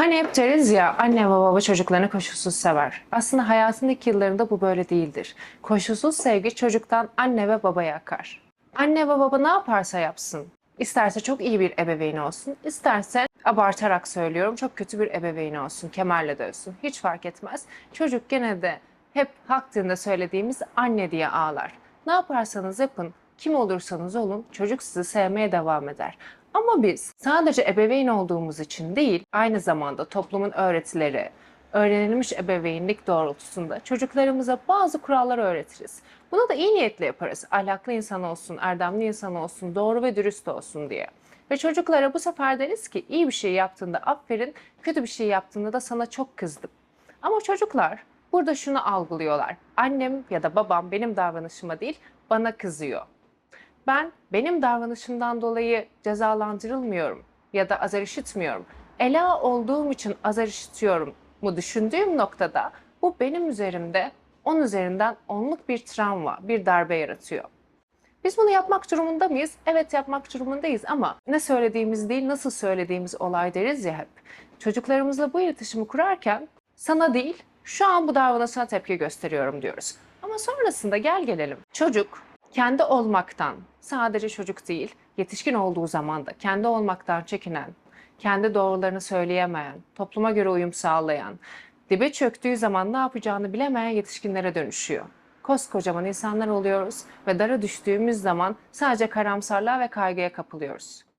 Hani hep deriz ya anne ve baba çocuklarını koşulsuz sever. Aslında hayatın ilk yıllarında bu böyle değildir. Koşulsuz sevgi çocuktan anne ve babaya akar. Anne ve baba ne yaparsa yapsın. İsterse çok iyi bir ebeveyn olsun, isterse abartarak söylüyorum çok kötü bir ebeveyn olsun, kemerle dövsün. Hiç fark etmez. Çocuk gene de hep hakkında söylediğimiz anne diye ağlar. Ne yaparsanız yapın, kim olursanız olun çocuk sizi sevmeye devam eder. Ama biz sadece ebeveyn olduğumuz için değil, aynı zamanda toplumun öğretileri, öğrenilmiş ebeveynlik doğrultusunda çocuklarımıza bazı kurallar öğretiriz. Bunu da iyi niyetle yaparız. Ahlaklı insan olsun, erdemli insan olsun, doğru ve dürüst olsun diye. Ve çocuklara bu sefer deriz ki iyi bir şey yaptığında aferin, kötü bir şey yaptığında da sana çok kızdım. Ama çocuklar burada şunu algılıyorlar. Annem ya da babam benim davranışıma değil bana kızıyor. Ben benim davranışımdan dolayı cezalandırılmıyorum ya da azar işitmiyorum. Ela olduğum için azar işitiyorum mu düşündüğüm noktada bu benim üzerimde 10 üzerinden onluk bir travma, bir darbe yaratıyor. Biz bunu yapmak durumunda mıyız? Evet yapmak durumundayız ama ne söylediğimiz değil nasıl söylediğimiz olay deriz ya hep. Çocuklarımızla bu iletişimi kurarken sana değil şu an bu davranışına tepki gösteriyorum diyoruz. Ama sonrasında gel gelelim. Çocuk kendi olmaktan sadece çocuk değil yetişkin olduğu zaman da kendi olmaktan çekinen, kendi doğrularını söyleyemeyen, topluma göre uyum sağlayan, dibe çöktüğü zaman ne yapacağını bilemeyen yetişkinlere dönüşüyor. Koskocaman insanlar oluyoruz ve dara düştüğümüz zaman sadece karamsarlığa ve kaygıya kapılıyoruz.